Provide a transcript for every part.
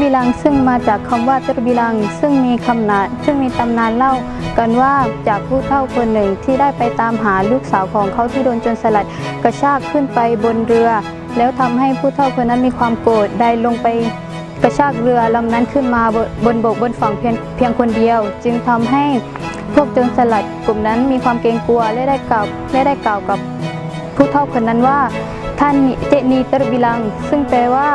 บิลังซึ่งมาจากคำว่าเจบิลังซึ่งมีคำนานซึ่งมีตำนานเล่ากันว่าจากผู้เฒ่าคนหนึ่งที่ได้ไปตามหาลูกสาวของเขาที่โดนจนสลัดกระชากขึ้นไปบนเรือ แล้วทำให้ผู้เฒ่าคนนั้นมีความโกรธได้ลงไปกระชากเรือลำนั้นขึ้นมาบนบนบกบนฝั่งเพียงเพียงคนเดียว จึงทำให้พวกโจรสลัดกลุ่มนั้นมีความเกรงกลัวและได้กล่าวและได้กล่าวกับผู้เฒ่าคนนั้นว่า ท่านเจนีตรบิลัง ซึ่งแปลว่า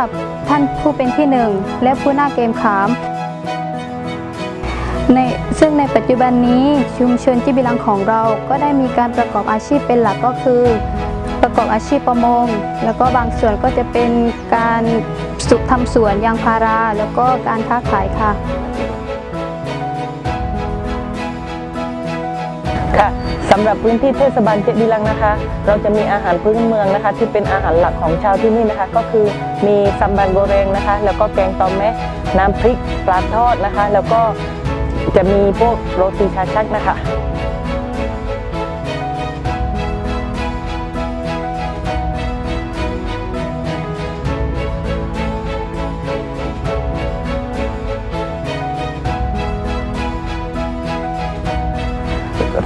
ท่านผู้เป็นที่หนึ่งและผู้น่าเกรงขามในซึ่งในปัจจุบันนี้ชุมชนจิบิลังของเราก็ได้มีการประกอบอาชีพเป็นหลักก็คือ ประกอบอาชีพประมง แล้วก็บางส่วนก็จะเป็นการสุทำสวนยางพารา แล้วก็การค้าขายค่ะำหรับพื้นที่เทศบาลเจดีลังนะคะ เราจะมีอาหารพื้นเมืองนะคะ ที่เป็นอาหารหลักของชาวที่นี่นะคะ ก็คือมีซัมบันโกเรงนะคะ แล้วก็แกงตอมแมะน้ำพริกปลาทอดนะคะ แล้วก็จะมีพวกโรตีชาชักนะคะ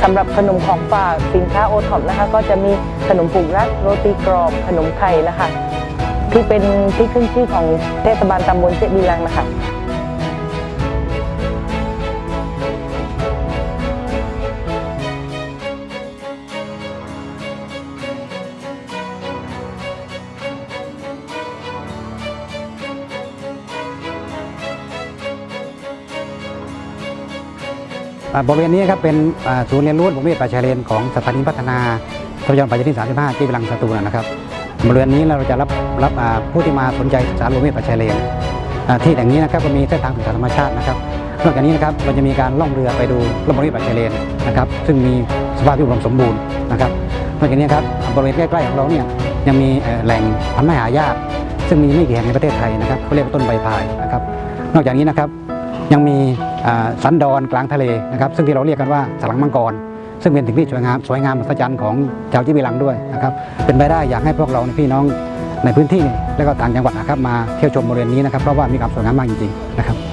สำหรับขนมของฝากสินค้าโอท็อปนะคะ ก็จะมีขนมปลูกรัดโรตีกรอบขนมไข่นะคะ ที่เป็นที่ขึ้นชื่อของเทศบาลตำบลเจดีลังนะคะ บริเวณนี้ครับเป็นศูนย์เรียนรู้ประเภทป่าชายเลนของสถานีพัฒนาทรัพยากรป่าชายเลน35ที่กำลังสตูลนะครับบริเวณนี้เราจะรับรับผู้ที่มาสนใจศึกษาประเภทป่าชายเลนที่แห่งนี้นะครับก็มีเส้นทางศึกษาธรรมชาตินะครับนอกจากนี้นะครับเราจะมีการล่องเรือไปดูรอบบริเวณป่าชายเลนนะครับซึ่งมีสภาพที่อุดมสมบูรณ์นะครับนอกจากนี้ครับบริเวณใกล้ๆของเราเนี่ยยังมีแหล่งพันธุ์ไม้หายาก ซึ่งมีไม่กี่แห่งในประเทศไทยนะครับเขาเรียกว่าต้นใบพายนะครับนอกจากนี้นะครับยังมี สันดอนกลางทะเลนะครับซึ่งที่เราเรียกกันว่าสลังมังกร ซึ่งเป็นสิ่งที่สวยงามสวยงามมหัศจรรย์ของชาวจิบิลังด้วยนะครับเป็นไปได้อยากให้พวกเราพี่น้องในพื้นที่และก็ต่างจังหวัดนะครับมาเที่ยวชมบริเวณนี้นะครับเพราะว่ามีความสวยงามมากจริงๆนะครับ